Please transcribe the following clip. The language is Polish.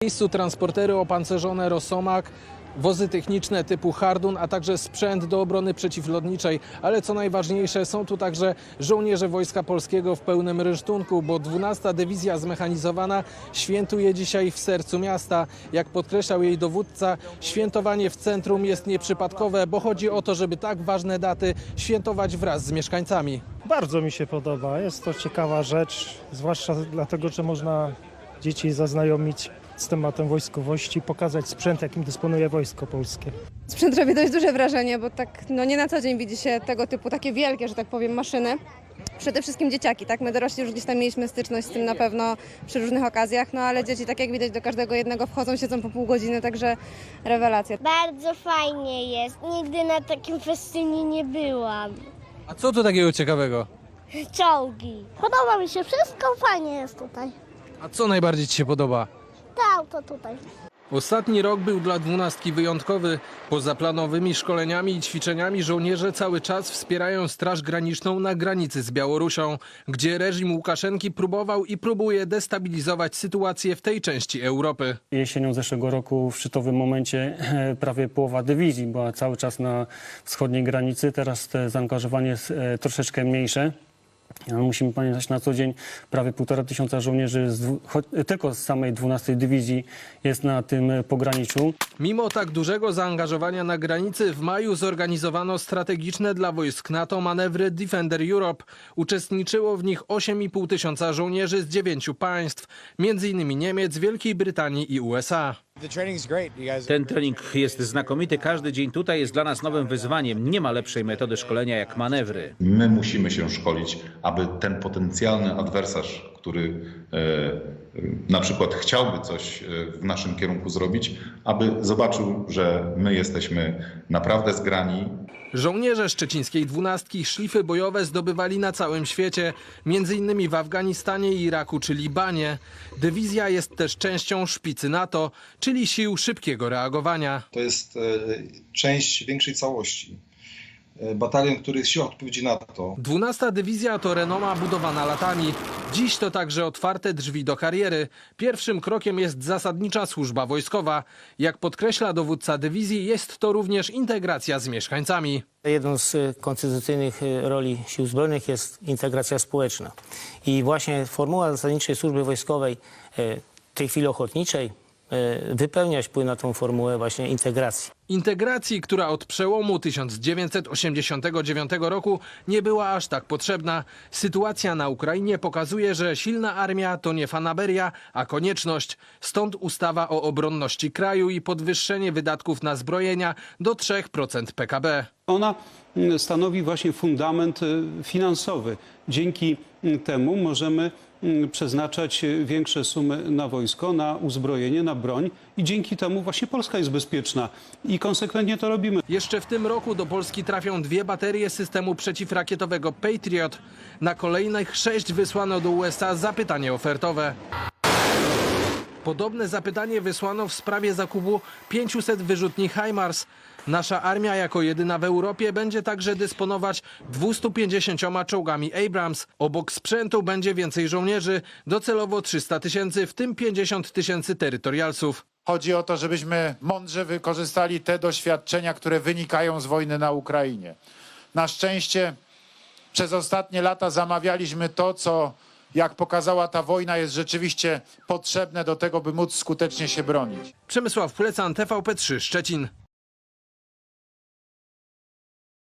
W miejscu transportery opancerzone Rosomak, wozy techniczne typu Hardun, a także sprzęt do obrony przeciwlotniczej. Ale co najważniejsze, są tu także żołnierze Wojska Polskiego w pełnym rynsztunku, bo 12 Dywizja Zmechanizowana świętuje dzisiaj w sercu miasta. Jak podkreślał jej dowódca, świętowanie w centrum jest nieprzypadkowe, bo chodzi o to, żeby tak ważne daty świętować wraz z mieszkańcami. Bardzo mi się podoba. Jest to ciekawa rzecz, zwłaszcza dlatego, że można dzieci zaznajomić z tematem wojskowości, pokazać sprzęt, jakim dysponuje Wojsko Polskie. Sprzęt robi dość duże wrażenie, bo tak no nie na co dzień widzi się tego typu takie wielkie, że tak powiem, maszyny. Przede wszystkim dzieciaki, tak? My dorośli już gdzieś tam mieliśmy styczność z tym na pewno przy różnych okazjach, no ale dzieci, tak jak widać, do każdego jednego wchodzą, siedzą po pół godziny, także rewelacja. Bardzo fajnie jest. Nigdy na takim festynie nie byłam. A co tu takiego ciekawego? Czołgi. Podoba mi się wszystko, fajnie jest tutaj. A co najbardziej Ci się podoba? To auto tutaj. Ostatni rok był dla dwunastki wyjątkowy. Poza planowymi szkoleniami i ćwiczeniami żołnierze cały czas wspierają Straż Graniczną na granicy z Białorusią, gdzie reżim Łukaszenki próbował i próbuje destabilizować sytuację w tej części Europy. Jesienią zeszłego roku w szczytowym momencie e, prawie połowa dywizji była cały czas na wschodniej granicy. Teraz te zaangażowanie jest e, troszeczkę mniejsze. Ale Musimy pamiętać na co dzień prawie półtora tysiąca żołnierzy z, tylko z samej 12 dywizji jest na tym e, pograniczu. Mimo tak dużego zaangażowania na granicy, w maju zorganizowano strategiczne dla wojsk NATO manewry Defender Europe. Uczestniczyło w nich 8,5 tysiąca żołnierzy z dziewięciu państw, m.in. Niemiec, Wielkiej Brytanii i USA. Ten trening jest znakomity. Każdy dzień tutaj jest dla nas nowym wyzwaniem. Nie ma lepszej metody szkolenia jak manewry. My musimy się szkolić, aby ten potencjalny adwersarz, który e, na przykład chciałby coś e, w naszym kierunku zrobić, aby zobaczył, że my jesteśmy naprawdę zgrani, Żołnierze szczecińskiej dwunastki szlify bojowe zdobywali na całym świecie, m.in. w Afganistanie, Iraku czy Libanie. Dywizja jest też częścią szpicy NATO, czyli sił szybkiego reagowania. To jest e, część większej całości. E, Batalion, który jest siłą odpowiedzi na to. 12 dywizja to renoma budowana latami. Dziś to także otwarte drzwi do kariery. Pierwszym krokiem jest zasadnicza służba wojskowa. Jak podkreśla dowódca dywizji, jest to również integracja z mieszkańcami. Jedną z y, konstytucyjnych y, roli Sił Zbrojnych jest integracja społeczna. I właśnie formuła zasadniczej służby wojskowej, w tej chwili ochotniczej, wypełniać powinna tą formułę właśnie integracji. Integracji, która od przełomu 1989 roku nie była aż tak potrzebna. Sytuacja na Ukrainie pokazuje, że silna armia to nie fanaberia, a konieczność. Stąd ustawa o obronności kraju i podwyższenie wydatków na zbrojenia do 3% PKB. Ona mm, stanowi właśnie fundament y, finansowy. Dzięki mm, temu możemy przeznaczać y, większe sumy na wojsko, na uzbrojenie, na broń i dzięki temu właśnie Polska jest bezpieczna i konsekwentnie to robimy. Jeszcze w tym roku do Polski trafią dwie baterie systemu przeciwrakietowego Patriot. Na kolejnych sześć wysłano do USA zapytanie ofertowe. Podobne zapytanie wysłano w sprawie zakupu 500 wyrzutni HIMARS. Nasza armia jako jedyna w Europie będzie także dysponować 250 czołgami Abrams. Obok sprzętu będzie więcej żołnierzy, docelowo 300 tysięcy, w tym 50 tysięcy terytorialsów. Chodzi o to, żebyśmy mądrze wykorzystali te doświadczenia, które wynikają z wojny na Ukrainie. Na szczęście przez ostatnie lata zamawialiśmy to, co jak pokazała ta wojna jest rzeczywiście potrzebne do tego, by móc skutecznie się bronić. Przemysław Plecan, TVP3 Szczecin.